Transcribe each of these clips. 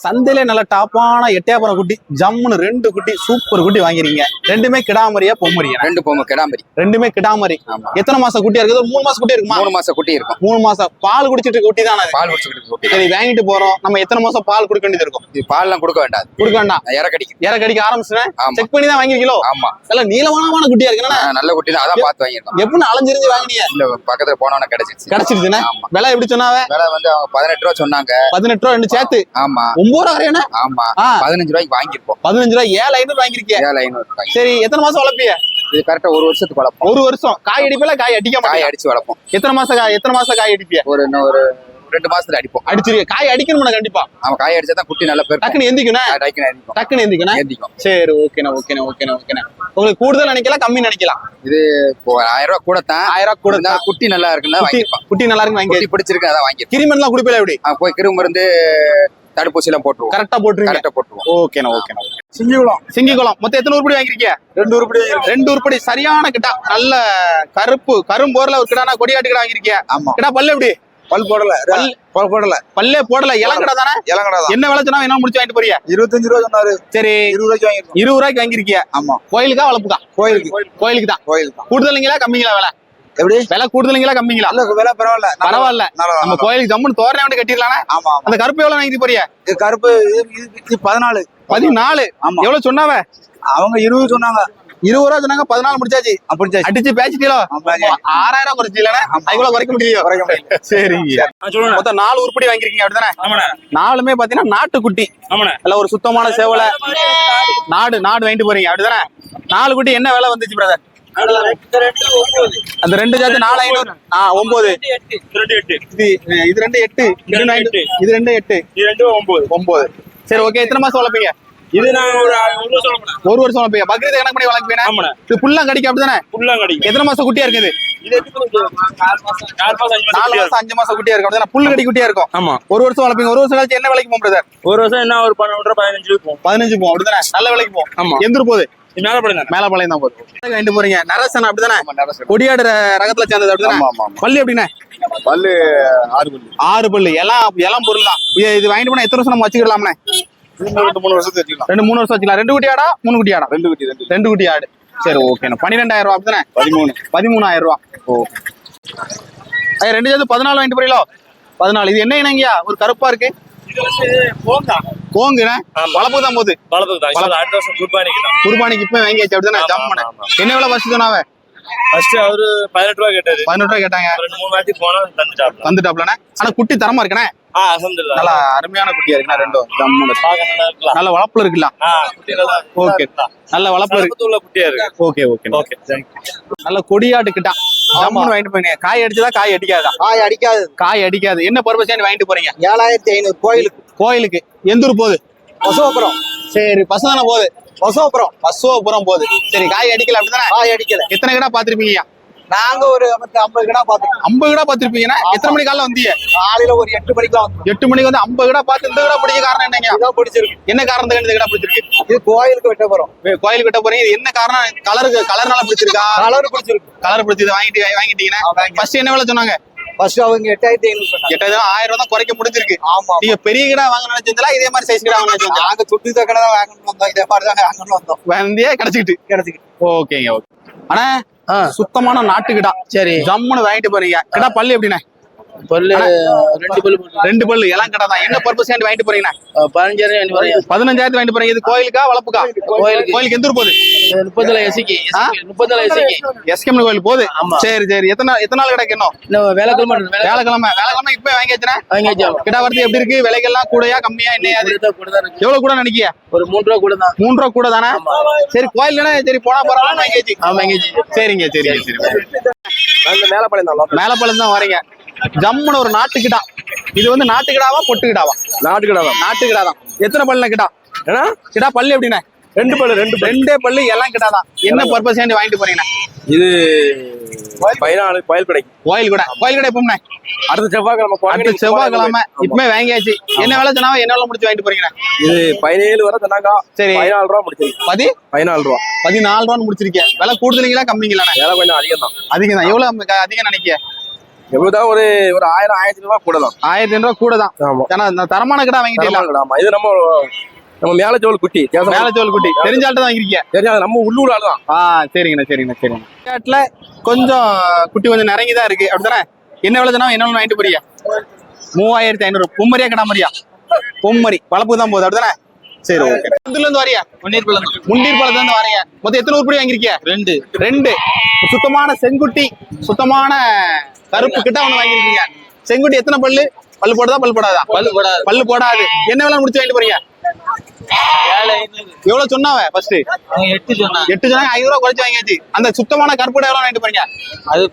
சந்தையில நல்ல டாப்பான எட்டயபுரம் குட்டி ஜம்முன்னு ரெண்டு குட்டி சூப்பர் குட்டி வாங்கிருக்கீங்க. ரெண்டுமே கிடாமரியா பொம்மரியா ரெண்டு பொம்மை கிடாமரி ரெண்டுமே கிடாமரி ஆமா. எத்தனை மாசம் குட்டியா இருக்குது? மூணு மாசம் குட்டி இருக்குமா? மூணு மாசம் குட்டி இருக்கும். மூணு மாசம் பால் குடிச்சிட்டு இருக்க குட்டி தானே? பால் குடிச்சுக்கிட்டு குட்டி. சரி வாங்கிட்டு போறோம். நம்ம எத்தனை மாசம் பால் கொடுக்க வேண்டியது இருக்கும்? இது பால்லாம் கொடுக்க வேண்டாம். கொடுக்க வேண்டாம். இறக்கடிக்கும் இற கடிக்க ஆரம்பிச்சுனேன் செக் பண்ணி தான் வாங்கிருக்கீங்களோ ஆமா. நல்ல நீளமான குட்டியா இருக்கு ஆ, நல்ல குட்டி தான். அதான் பார்த்து வாங்கியிருக்கோம் எப்படி அலைஞ்சிருந்து வாங்கினீங்க? இல்ல பக்கத்துல போனவன கிடைச்சிருச்சு. கிடைச்சிருச்சுண்ணே? ஆமா. விலை எப்படி சொன்னாவே? விலை வந்து அவங்க பதினெட்டு ரூபா சொன்னாங்க. பதினெட்டு ரூபா ரெண்டு சேர்த்து. ஆமா. ஒன்பது ரூபா வரையானே ஆமா பதினஞ்சு ரூபாய்க்கு வாங்கியிருப்போம். பதினஞ்சு ரூபா ஏழு ஐநூறு ஏழு ஐநூறு சரி எத்தனை மாசம் வளர்ப்பீங்க? இது கரெக்டா ஒரு வருஷத்துக்கு வளர்ப்போம். ஒரு வருஷம். காய் அடிப்பல காய் அடிக்க காய் அடிச்சு வளர்ப்போம். எத்தனை மாசம் காய் எத்தனை மாசம் காய் அடிப்பிய ஒரு ஒரு ரெண்டு மாசத்துல அடிப்போம். அடிச்சிருக்க காய் அடிக்கணும் கண்டிப்பா. அவன் காய் அடிச்சா தான் குட்டி நல்ல பேர் டக்குன்னு எந்திக்கணும் டைக்கு அடிப்போம் டக்குன்னு எந்திக்கணும் ஏந்திக்கும் சரி ஓகேண்ணா ஓகேண்ணா ஓகேண்ணா ஓகேண்ணா உங்களுக்கு கூடுதல் நினைக்கலாம் கம்மி நினைக்கலாம். ஒரு ஆயிரம் ரூபாய் கூட தான் ஆயிரம் ரூபா கூட இருந்தாலும் குட்டி நல்லா இருக்குன்னு குட்டி நல்லா இருக்கு வாங்கி குட்டி பிடிச்சிருக்கு அதான் வாங்கியிருப்பான் கிரிமெண்ட் எல்லாம் குடிப்பல எப்படி போய் கிரும்பு இருந்து தடுப்பூசி எல்லாம் போட்டுருவோம். கரெக்டா போட்டுருங்க கரெக்டா போட்டுருவோம். ஓகேண்ணா ஓகேண்ணா சிங்கிகுளம் சிங்கிகுளம் மொத்தம் எத்தனை உருப்படி வாங்கிருக்கீங்க ரெண்டு உருப்படி. ரெண்டு உருப்படி. சரியான கிட்டா. நல்ல கருப்பு கரும்போர்ல ஒரு கிடானா கொடியாட்டு கிடா வாங்கிருக்கீங்க ஆமா. கிடா பல்லு எப்படி? பல் போடல. பல்- பல் போடல. பல்லே போடல. இளங்கடா தானே? இளங்கடா தான். என்ன விலை சொன்னா என்ன முடிச்சு வாங்கிட்டு போறியா இருபத்தஞ்சு ரூபா சொன்னாரு. சரி. இருபது ரூபாய்க்கு வாங்கிருக்கோம் இருபது ரூபாய்க்கு வாங்கிருக்கிய ஆமா. கோயிலுக்கா வளர்ப்புக்கா கோயிலுக்கு. கோயிலுக்கு தான். கோயிலுக்கு கூடுதலுங்களா கம்மிங்களா விலை? எப்படி? விலை கூடுதலுங்களா கம்மிங்களா? இல்ல விலை பரவாயில்ல. பரவாயில்ல. நம்ம. கோயிலுக்கு ஜம்முன்னு தோரணை வந்து கட்டிடலாம்னா ஆமா அந்த கருப்பு எவ்வளவு வாங்கிட்டு போறியா இது கருப்பு இது பதினாலு. பதினாலு? ஆமா. எவ்வளவு சொன்னாவ? அவங்க இருபது சொன்னாங்க. இருபது ரூபா சொன்னாங்க பதினாலு முடிச்சாச்சு. அப்படி அடிச்சு பேசிட்டீங்களோ? ஆமா. ஆறாயிரம் குறைச்சு இல்லைன்னா ஆமா. அதுக்குள்ள குறைக்க முடியலையோ? குறைக்க முடியல. சரிங்க. சொல்லுங்க மொத்தம் நாலு உருப்படி வாங்கிருக்கீங்க அப்படிதானே? நாலுமே பாத்தீங்கன்னா நாட்டுக்குட்டி. ஆமாண்ணே. நல்ல ஒரு சுத்தமான சேவலை. நாடு நாடு வாங்கிட்டு போறீங்க அப்படிதானே? நாலு குட்டி என்ன விலை வந்துச்சு பிரதர் அந்த ரெண்டு ஜாத்து நாலு ஐநூறு. ஆ ஒன்பது. இது இது ரெண்டு எட்டு. இது ரெண்டு எட்டு. இது ரெண்டு எட்டு. இது ரெண்டு ஒன்பது. ஒன்பது. சரி ஓகே எத்தனை மாசம் வளர்ப்பீங்க? இது நான் ஒரு ஒரு வருஷம் ஒரு வருஷம் வளர்ப்பீங்க. பக்ரீத் கணக்கு பண்ணி வளர்ப்பீங்க? ஆமாண்ணே. இது புல்லாம் கடிக்கும் அப்படிதானே? ஃபுல்லா கிடைக்கும். எத்தனை மாசம் குட்டியா இருக்குது? அஞ்சு மாசம் குட்டியா இருக்கும். புல்லு கடி குட்டியா இருக்கும். ஆமா. ஒரு வருஷம் வளர்ப்பீங்க. ஒரு வருஷம் கழிச்சு என்ன விலைக்கு போகும் பிரதர் ஒரு வருஷம் என்ன ஒரு பன்னெண்டு பதினஞ்சு போகும் பதினஞ்சு போகும் அப்படிதானே? நல்ல விலைக்கு போகும் ஆமா. எந்திரு போகுது. மேலப்பாளையம் தான்? போகுது வாங்கிட்டு போறீங்க? நரசன் அப்படிதானே? ஆமா, நரசன். கொடியாடு ர- ரகத்துல சேர்ந்தது அப்படிதானே? பள்ளி எப்படிண்ணே பல்லு ஆறு பல்லு ஆறு பல்லு. எல்லாம் எல்லாம் பொருள் தான். இது வாங்கிட்டு போனா எத்தனை வருஷம் நம்ம வச்சுக்கலாம்ண்ணே ரெண்டு மூணு வருஷத்துக்கு வச்சுக்கலாம். ரெண்டு மூணு வருஷம் வச்சுக்கலாம். ரெண்டு குட்டி ஆடா மூணு குட்டி ஆடா? ரெண்டு குட்டி ரெண்டு ரெண்டு குட்டி ஆடு. சரி ஓகேண்ணா பன்னிரெண்டாயிரம் ரூபா அப்படிதானே? பதிமூணு. பதிமூணாயிரம் ரூபா. ஓ. ரெண்டு சேர்த்து பதினாலு வாங்கிட்டு போறீங்களோ? பதினாலு. இது என்ன இனங்கய்யா ஒரு கருப்பா இருக்கு. கோங்குண்ணே. வளர்ப்பு தான் போகுது. வளர்ப்புக்கு தான். அடுத்த வருஷம் குர்பானிக்கு தான். குர்பானிக்கு இப்ப வாங்கியாச்சு அப்படிதானே? என்ன விலை ஃபர்ஸ்ட் சொன்னாவே ஃபர்ஸ்ட் அவரு பதினெட்டு ரூபா கேட்டாரு. பதினெட்டு ரூபாய் கேட்டாங்க. ரெண்டு மூணு வாட்டி போனா தந்துட்டாப்ல. வந்துட்டாப்லண்ணே ஆனா குட்டி தரமா இருக்கண்ணே. ஆ அசந்துடலாம் நல்லா அருமையான குட்டியா இருக்குண்ணா ரெண்டும். ஜம்முன்னு. பார்க்க நல்லா இருக்கலாம். நல்ல வளப்புல குட்டி நல்லா ஓகே. நல்ல வளப்புல இருக்கு. குட்டியா இருக்கு. Okay okay. நல்ல கொடியாட்டு கிட்டா ஜம்முன்னு வாங்கிட்டு போறீங்க காய் அடிச்சதா காய் அடிக்காதா? காய் அடிக்காது. காய் அடிக்காது. என்ன பர்பஸ் வாங்கிட்டு போறீங்க? ஏழாயிரத்தி ஐநூறு கோயிலுக்கு. கோயிலுக்கு. எந்த ஊர் போகுது? பசுவபுரம். சரி பசுதானே போகுது? பசுவபுரம். பசுவபுரம் போகுது. சரி காய் அடிக்கல அப்படிதானே? காய் அடிக்கல. எத்தனை கிடா பாத்திருப்பீங்க நாங்க ஒரு ஐம்பது கிடா பாத்துருக்கோம் ஐம்பது கிடா பாத்திருப்பீங்கன்னா எத்தனை மணி காலைல வந்தீங்க? காலையில ஒரு எட்டு மணிக்கு தான் எட்டு மணிக்கு வந்து ஐம்பது கிடா பார்த்து இந்த கிடா பிடிக்க காரணம் என்னங்க? இதான் பிடிச்சிருக்கு. என்ன காரணத்துக்கு இந்த கிடா பிடிச்சிருக்கு? இது கோயிலுக்கு வெட்ட போறோம். கோயில் கிட்ட போறீங்க. இது என்ன காரணம்? கலருக்கு கலர்னால பிடிச்சிருக்கா? கலர் பிடிச்சிருக்கு. கலர் பிடிச்சது வாங்கிட்டு வாங்கிட்டீங்கன்னா. ஃபர்ஸ்ட் என்ன விலை சொன்னாங்க? ஃபர்ஸ்ட் அவங்க எட்டாயிரத்தி ஐநூறு எட்டாயிரம் ஆயிரம் ரூபாய் தான் குறைக்க முடிஞ்சிருக்கு. ஆமா நீங்க பெரிய கிடா வாங்க நினைச்சிருந்தா இதே மாதிரி சைஸ் கிடா வாங்க நாங்க துட்டு தக்கனை தான் வாங்கணும் வந்தோம். இதே மாதிரி தான் வாங்கணும் வந்தோம். வந்தியே கிடைச்சிக்கிட்டு. கிடைச்சிக்கு ஓகேங்க ஓகே. அண்ணா சுத்தமான நாட்டு கிடா சரி. ஜம்முன்னு வாங்கிட்டு போறீங்க. கிடா பல்லு எப்படிண்ணே? பல்லு ரெண்டு பல்லு ரெண்டு பல்லு எல்லாம் கிடா தான். என்ன பர்பஸ் வாங்கிட்டு போறீங்கண்ணா? பதினஞ்சாயிரம் ரெண்டு வரையும் பதினஞ்சாயிரத்து வாங்கிட்டு போறீங்க. இது கோயிலுக்கா வளப்புக்கா? கோயிலுக்கு. கோயிலுக்கு எந்த ஊர் போகுது? முப்பதுல எசிக்கு ஆ? முப்பதுல எசிக்கு எஸ்கேம் கோயில் போகுது. சரி சரி. எத்தனை எத்தனை நாள் கிடக்கு இன்னும்? இன்னும் வேலை கிளம்ப வேலை வேலைக்கிழமை வேலைக்கிழமை இப்ப வாங்கியாச்சுன்னா வாங்கியாச்சு கிடா வரது எப்படி இருக்கு? விலைகள்லாம் கூடயா கம்மியா இருக்கு. எவ்வளவு கூட நினைக்கிய ஒரு மூணு ரூபா கூட தான் மூணு ரூபா கூட தானே சரி கோயில்னா சரி போனா வாங்கியாச்சு வாங்கியாச்சு சரிங்க சரிங்க சரி. மேலப்பாளையம் தான் மேலப்பாளையம் தான் வரீங்க. ஜம்முன்னு ஒரு நாட்டுக்கிடா இது வந்து நாட்டுக்கிடாவா பொட்டுக்கிடாவா? நாட்டுக்கடை தான் நாட்டுக்கிடா தான் எத்தனை பல்லுண்ணே கிடா ஏன்னா கிடா பல்லு எப்படிண்ணே? ரெண்டு பல்லு ரெண்டு ரெண்டே பல்லு எல்லாம் கிடா தான். என்ன பர்பஸ் வேண்டி வாங்கிட்டு போறீங்கண்ணே இது பதினாலு கோயில் கிடைக்கும் கோயில் கூட. கோயில் கடை எப்பவும்ண்ணே அடுத்த செவ்வாய்க்கிழமை அடுத்த செவ்வாய்க்கிழமை இப்பவே வாங்கியாச்சு. என்ன வேலை சொன்னாவோ என்ன வேலை முடிச்சு வாங்கிட்டு போறீங்கண்ணே இது பதினேழு வரை சொன்னாங்க சரி. பதினாலு ரூபா முடிச்சிருக்கு பதி? பதினாலு ரூபா. பதினாலு ரூபான்னு முடிச்சிருக்கேன். விலை கூடுதலீங்களா கம்மிங்களாண்ணே வேலை கொஞ்சம் அதிகம் தான். அதிகம் தான் எவ்வளவு அதிகம் நினைக்க எப்படிதான் ஒரு ஒரு ஆயிரம் ஆயிரத்தி ரூபாய் கூட தான் ஆயிரத்தி ரூபா கூட தான் ஏன்னா தரமான கிடா ஆமா. இது நம்ம நம்ம மேல ஜோல் குட்டி தேசம் மேல தோல் குட்டி. தெரிஞ்சால்ட்ட தான் வாங்கிருக்கீங்க தெரியாது நம்ம உள்ளூர் ஆள் தான். ஆ சரிங்கண்ணா சரிங்கண்ணா சரிண்ணா காட்டுல கொஞ்சம் குட்டி கொஞ்சம் நிறங்கி தான் இருக்கு. அப்படிதானே என்ன விலை சொன்னா என்ன வாங்கிட்டு போறீங்க மூவாயிரத்தி ஐநூறு. பொம்மரியா கிடாமரியா பொம்மரி. வளர்ப்பு தான் போகுது. அப்படிதானே சரி ஓகே இதுல இருந்து வரியா? முன்னீர் பழம் முண்டீர் பழத்துல இருந்து வரைய? மொத்தம் எத்தனை உருப்படி வாங்கிருக்கீங்க ரெண்டு. ரெண்டு. சுத்தமான செங்குட்டி சுத்தமான கருப்பு கிட்ட ஒண்ணு வாங்கிருக்கீங்க செங்குட்டி எத்தனை பல்லு? பல்லு போடுதா? பல்லு போடாதா? பல்லு போடாது. பல்லு போடாது. என்ன விலை முடிச்சு வாங்கிட்டு போறீங்க எவ்வளவு சொன்னாவ ஃபர்ஸ்ட் எட்டு சொன்னாங்க எட்டு ஜனம் ஐநூறு ரூபா குறைச்சு வாங்கியாச்சு. அந்த சுத்தமான கருப்பு எவ்வளவு வாங்கிட்டு போறீங்க. அது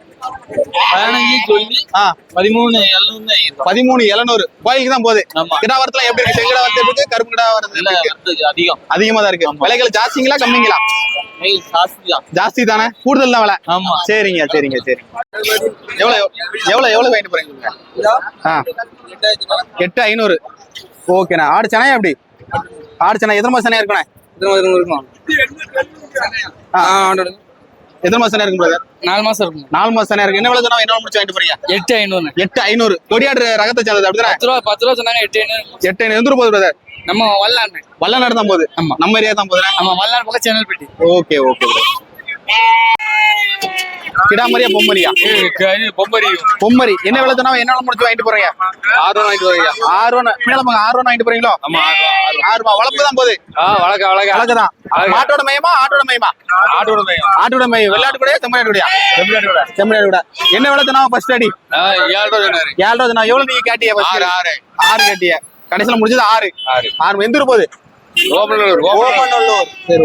பதினஞ்சு சொல்லி ஆ. பதிமூணு எழுநூறு பதிமூணு எழுநூறு. கோயிலுக்கு தான் போகுது. கிடா வரத்துல எப்படி இருக்கு? செங்கடா வரத்து இருக்கு? கருப்பு கிடா வரது அதிகம். அதிகமா தான் இருக்கு. விலைகள் ஜாஸ்திங்களா கம்மிங்களா? ஜாஸ்தி தான். கூடுதல் தான் விலை. ஆமா. சரிங்க சரிங்க சரிங்க எவ்வளவு எவ்வளவு எவ்வளவு வாங்கிட்டு போறீங்க? எட்டு ஐநூறு. ஓகேண்ணா. ஆடு சனையா எப்படி? ஆடு சனை எத்தனை மாசம் ஆ, எத்தனை மாசம் இருக்கும் brother? நாலு மாசம் இருக்கும்? நாலு மாசம் இருக்கு. என்ன விலை சொன்னா என்ன முடிச்சு வாங்கிட்டு போறீங்க? எட்டு ஐநூறு எட்டு ஐநூறு. கொடியாடு ரகத்தை சேர்ந்தது அப்படிதானே? பத்து ரூபா பத்து ரூபா சொன்னாங்க எட்டு ஐநூறு. எட்டு ஐநூறு. எந்த போகுது பிரதர் நம்ம வல்லாண்டு. வல்லநாடு தான் போகுது. ஆமா. நம்ம ஏரியா தான் போகுது நம்ம வல்லாண்டு பக்கம் சேனல் பெட்டி ஓகே ஓகே கிடாமரியா பொம்மரியா பொம்பரி பொம்மரி என்ன விலை சொன்னா என்ன முடிச்சு வாங்கிட்டு போறீங்க? ஆறு வாங்கிட்டு வரீங்க ஆறு ரூபா மேல போங்க ஆறு ரூபா வாங்கிட்டு போறீங்களோ? ஆறு ரூபா வளர்ப்பு தான் போகுது. வழக்க வழக்க வழக்கு தான் மாட்டோட மையமா ஆட்டோட மையமா? ஆட்டோட பையன் ஆட்டோட மையம். வெள்ளாட்டு கூட செம்மறியாடு கூட செம்மறியாடு கூட என்ன விலை சொன்னா ஃபர்ஸ்ட் அடி? ஏழு ரூபா ஏழு ரூபா எவ்வளவு நீங்க கேட்டிய ஆறு ஆறு. ஆறு கேட்டிய கடைசியில முடிஞ்சது ஆறு. ஆறு. ஆறு எந்த ஊர் போகுது? ஓபன் ஓமநல்லூர் சரி